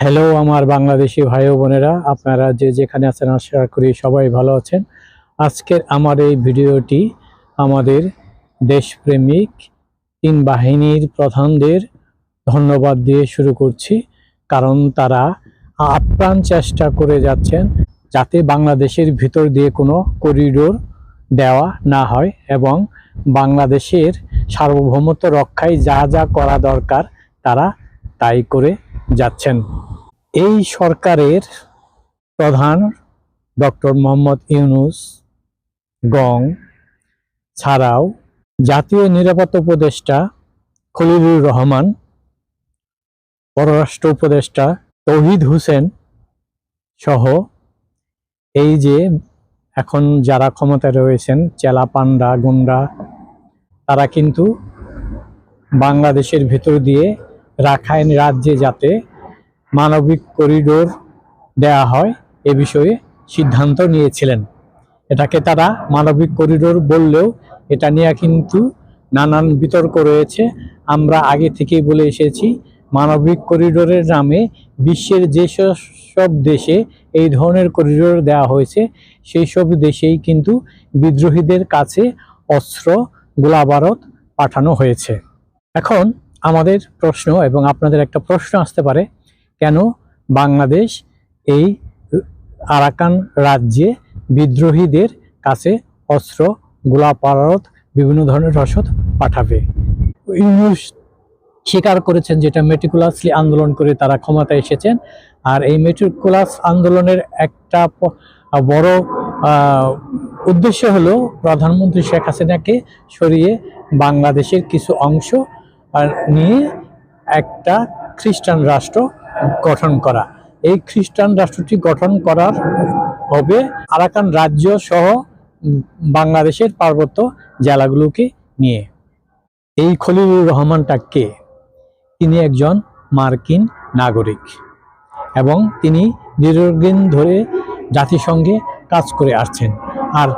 Hello আমার বাংলাদেশি ভাই বোনেরা, আপনারা যে যেখানে আছেন আশা করি সবাই ভালো আছেন। আজকের আমার এই ভিডিওটি আমাদের দেশপ্রেমিক তিন বাহিনীর প্রধানদের ধন্যবাদ দিয়ে শুরু করছি, কারণ তারা আপ্রাণ চেষ্টা করে যাচ্ছেন যাতে বাংলাদেশের ভিতর দিয়ে কোনো করিডোর দেওয়া না হয় এবং বাংলাদেশের সার্বভৌমত্ব রক্ষায় যা যা করা দরকার তারা তাই করে যাচ্ছেন। এই সরকারের প্রধান ডক্টর মোহাম্মদ ইউনুস গং ছাড়াও জাতীয় নিরাপত্তা উপদেষ্টা খলিলুর রহমান, পররাষ্ট্র উপদেষ্টা তৌহিদ হোসেন সহ এই যে এখন যারা ক্ষমতায় রয়েছেন, চেলা পান্ডা, গুন্ডা, তারা কিন্তু বাংলাদেশের ভেতর দিয়ে রাখাইন রাজ্যে যাতে মানবিক করিডোর দেয়া হয় এ বিষয়ে সিদ্ধান্ত নিয়েছিলেন। এটাকে তারা মানবিক করিডোর বললেও এটা নিয়ে কিন্তু নানান বিতর্ক রয়েছে। আমরা আগে থেকেই বলে এসেছি, মানবিক করিডোরের নামে বিশ্বের যে সব দেশে এই ধরনের করিডোর দেওয়া হয়েছে। সেই সব দেশেই কিন্তু বিদ্রোহীদের কাছে অস্ত্র গোলাবারত পাঠানো হয়েছে। এখন আমাদের প্রশ্ন এবং আপনাদের একটা প্রশ্ন আসতে পারে কেন বাংলাদেশ এই আরাকান রাজ্যে বিদ্রোহীদের কাছে অস্ত্র গোলাপারত বিভিন্ন ধরনের রসদ পাঠাবে? ইউনুস স্বীকার করেছেন যেটা মেটিকুলাসলি আন্দোলন করে তারা ক্ষমতায় এসেছেন। আর এই মেটিকুলাস আন্দোলনের একটা বড় উদ্দেশ্য হলো প্রধানমন্ত্রী শেখ হাসিনাকে সরিয়ে বাংলাদেশের কিছু অংশ নিয়ে একটা খ্রিস্টান রাষ্ট্র গঠন করা। এই খ্রিস্টান রাষ্ট্রটি গঠন করার হবে আরাকান রাজ্য সহ বাংলাদেশের পার্বত্য জেলাগুলোকে নিয়ে। এই খলিলুর রহমানটা কে? তিনি একজন মার্কিন নাগরিক এবং তিনি দীর্ঘদিন ধরে জাতিসংঘে কাজ করে আসছেন। আর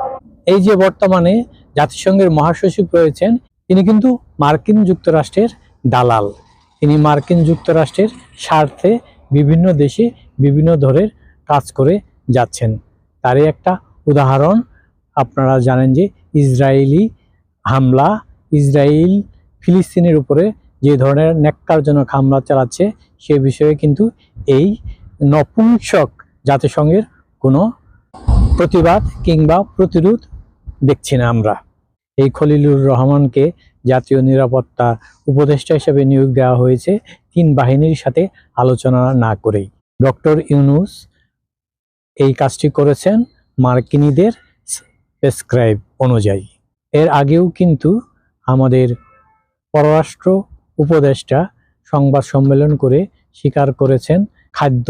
এই যে বর্তমানে জাতিসংঘের মহাসচিব রয়েছেন, তিনি কিন্তু মার্কিন যুক্তরাষ্ট্রের দালাল। তিনি মার্কিন যুক্তরাষ্ট্রের স্বার্থে বিভিন্ন দেশে বিভিন্ন ধরনের কাজ করে যাচ্ছেন। তারই একটা উদাহরণ আপনারা জানেন যে ইসরায়েলি হামলা, ইসরায়েল ফিলিস্তিনের উপরে যে ধরনের ন্যাক্কারজনক হামলা চালাচ্ছে, সে বিষয়ে কিন্তু এই নপুংসক জাতিসংঘের কোনো প্রতিবাদ কিংবা প্রতিরোধ দেখছি না আমরা। এই খলিলুর রহমানকে জাতীয় নিরাপত্তা উপদেষ্টা হিসেবে নিয়োগ দেওয়া হয়েছে তিন বাহিনীর সাথে আলোচনা না করেই। ডক্টর ইউনুস এই কাজটি করেছেন মার্কিনীদের প্রেসক্রাইব অনুযায়ী। এর আগেও কিন্তু আমাদের পররাষ্ট্র উপদেষ্টা সংবাদ সম্মেলন করে স্বীকার করেছেন খাদ্য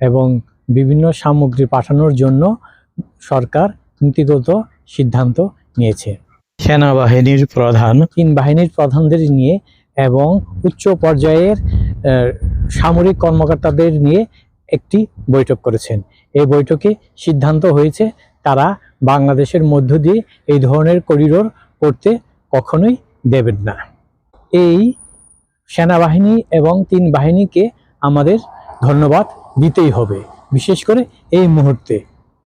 এবং বিভিন্ন সামগ্রী পাঠানোর জন্য সরকার নীতিগত সিদ্ধান্ত নিয়েছে। সেনাবাহিনীর প্রধান। তিন বাহিনীর প্রধানদের নিয়ে এবং উচ্চ পর্যায়ের সামরিক কর্মকর্তাদের নিয়ে একটি বৈঠক করেছেন। এই বৈঠকে সিদ্ধান্ত হয়েছে তারা বাংলাদেশের মধ্য দিয়ে এই ধরনের করিডোর করতে কখনোই দেবেন না। এই সেনাবাহিনী এবং তিন বাহিনীকে আমাদের ধন্যবাদ দিতেই হবে। বিশেষ করে এই মুহূর্তে।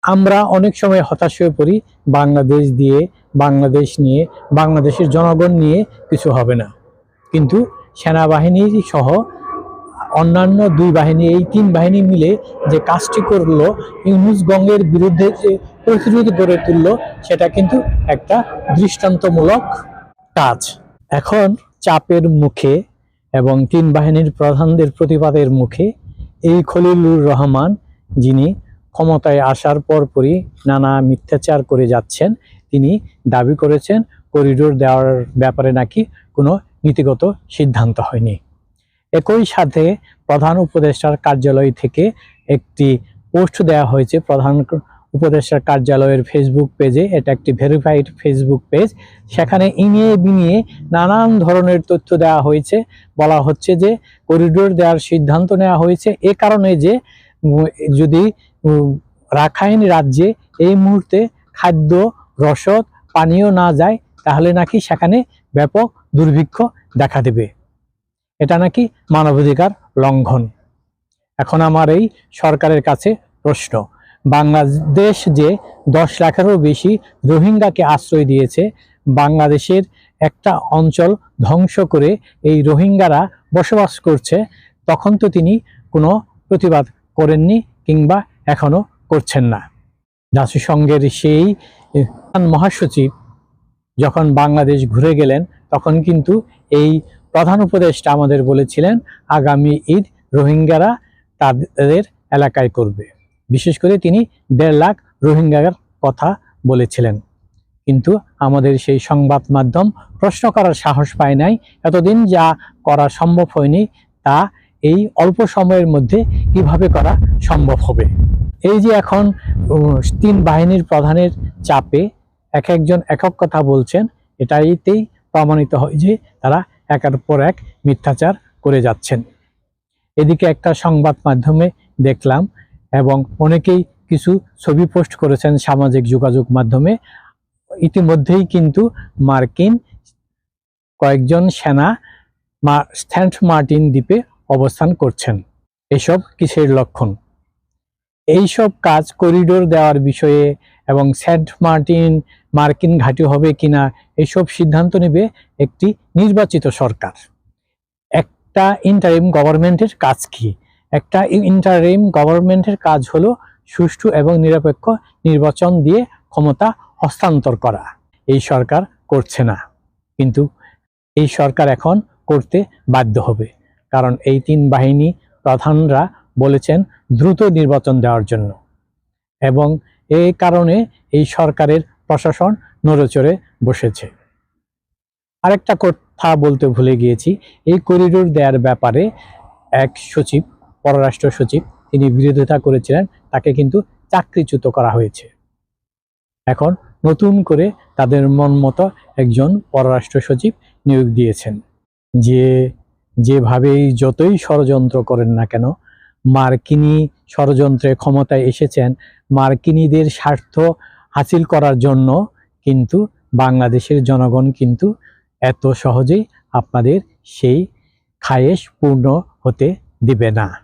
আমরা অনেক সময় হতাশ হয়ে পড়ি, বাংলাদেশ দিয়ে, বাংলাদেশ নিয়ে, বাংলাদেশের জনগণ নিয়ে কিছু হবে না। কিন্তু সেনাবাহিনী সহ অন্যান্য দুই বাহিনী, এই তিন বাহিনী মিলে যে কাজটি করল, ইউনুস গঙ্গের বিরুদ্ধে যে প্রতিরোধ গড়ে তুললো, সেটা কিন্তু একটা দৃষ্টান্তমূলক কাজ। এখন চাপের মুখে এবং তিন বাহিনীর প্রধানদের প্রতিবাদের মুখে এই খলিলুর রহমান, যিনি ক্ষমতায় আসার পরপরই নানা মিথ্যাচার করে যাচ্ছেন। তিনি দাবি করেছেন, করিডোর দেওয়ার ব্যাপারে নাকি কোনো নীতিগত সিদ্ধান্ত হয়নি। একই সাথে প্রধান উপদেষ্টার কার্যালয় থেকে একটি পোস্ট দেওয়া হয়েছে। প্রধান উপদেষ্টার কার্যালয়ের ফেসবুক পেজে, এটা একটি ভেরিফাইড ফেসবুক পেজ। সেখানে ইনিয়ে বিনিয়ে নানান ধরনের তথ্য দেওয়া হয়েছে। বলা হচ্ছে যে, করিডোর দেওয়ার সিদ্ধান্ত নেওয়া হয়েছে এ কারণে যে, যদি রাখাইন রাজ্যে এই মুহূর্তে খাদ্য, রসদ, পানীয় না যায়, তাহলে নাকি সেখানে ব্যাপক দুর্ভিক্ষ দেখা দেবে। এটা নাকি মানবাধিকার লঙ্ঘন। এখন আমার এই সরকারের কাছে প্রশ্ন, বাংলাদেশ যে দশ লাখেরও বেশি রোহিঙ্গাকে আশ্রয় দিয়েছে, বাংলাদেশের একটা অঞ্চল ধ্বংস করে এই রোহিঙ্গারা বসবাস করছে, তখন তো তিনি কোনো প্রতিবাদ করেননি কিংবা এখনও করছেন না। জাতিসংঘের সেই মহাসচিব যখন বাংলাদেশ ঘুরে গেলেন, তখন কিন্তু এই প্রধান উপদেষ্টা আমাদের বলেছিলেন, আগামী ঈদ রোহিঙ্গারা তাদের এলাকায় করবে। বিশেষ করে তিনি দেড় লাখ রোহিঙ্গার কথা বলেছিলেন। কিন্তু আমাদের সেই সংবাদ মাধ্যম প্রশ্ন করার সাহস পায় নাই, এতদিন যা করা সম্ভব হয়নি, তা এই অল্প সময়ের মধ্যে কীভাবে করা সম্ভব হবে? এই যে এখন তিন বাহিনীর প্রধানের চাপে এক একজন একক কথা বলছেন, এটাইতেই প্রমাণিত হয় যে তারা একের পর এক মিথ্যাচার করে যাচ্ছেন। এদিকে একটা সংবাদ মাধ্যমে দেখলাম এবং অনেকেই কিছু ছবি পোস্ট করেছেন সামাজিক যোগাযোগ মাধ্যমে। ইতিমধ্যেই কিন্তু মার্কিন কয়েকজন সেনা সেন্ট মার্টিন দ্বীপে অবস্থান করছেন। এসব কিসের লক্ষণ? এইসব কাজ করিডোর দেওয়ার বিষয়ে এবং সেন্ট মার্টিন মার্কিন ঘাঁটি হবে কিনা এইসব সিদ্ধান্ত নেবে একটি নির্বাচিত সরকার। একটা ইন্টারিম গভর্নমেন্টের কাজ কি? একটা ইন্টারিম গভর্নমেন্টের কাজ হলো সুষ্ঠু এবং নিরপেক্ষ নির্বাচন দিয়ে ক্ষমতা হস্তান্তর করা। এই সরকার করছে না। কিন্তু এই সরকার এখন করতে বাধ্য হবে। কারণ এই তিন বাহিনী প্রধানরা বলেছেন দ্রুত নির্বাচন দেওয়ার জন্য। এবং এই কারণে এই সরকারের প্রশাসন নড়েচড়ে বসেছে। আরেকটা কথা বলতে ভুলে গিয়েছি, এই করিডোর দেওয়ার ব্যাপারে এক সচিব, পররাষ্ট্র সচিব, তিনি বিরোধিতা করেছিলেন, তাকে কিন্তু চাকরিচ্যুত করা হয়েছে। এখন নতুন করে তাদের মন মতো একজন পররাষ্ট্র সচিব নিয়োগ দিয়েছেন। যে, যেভাবেই যতই ষড়যন্ত্র করেন না কেন মার্কিনী ষড়যন্ত্রে ক্ষমতায় এসেছেন। মার্কিনীদের স্বার্থ হাসিল করার জন্য কিন্তু বাংলাদেশের জনগণ কিন্তু এত সহজেই আপনাদের সেই খায়েশ পূর্ণ হতে দিবে না।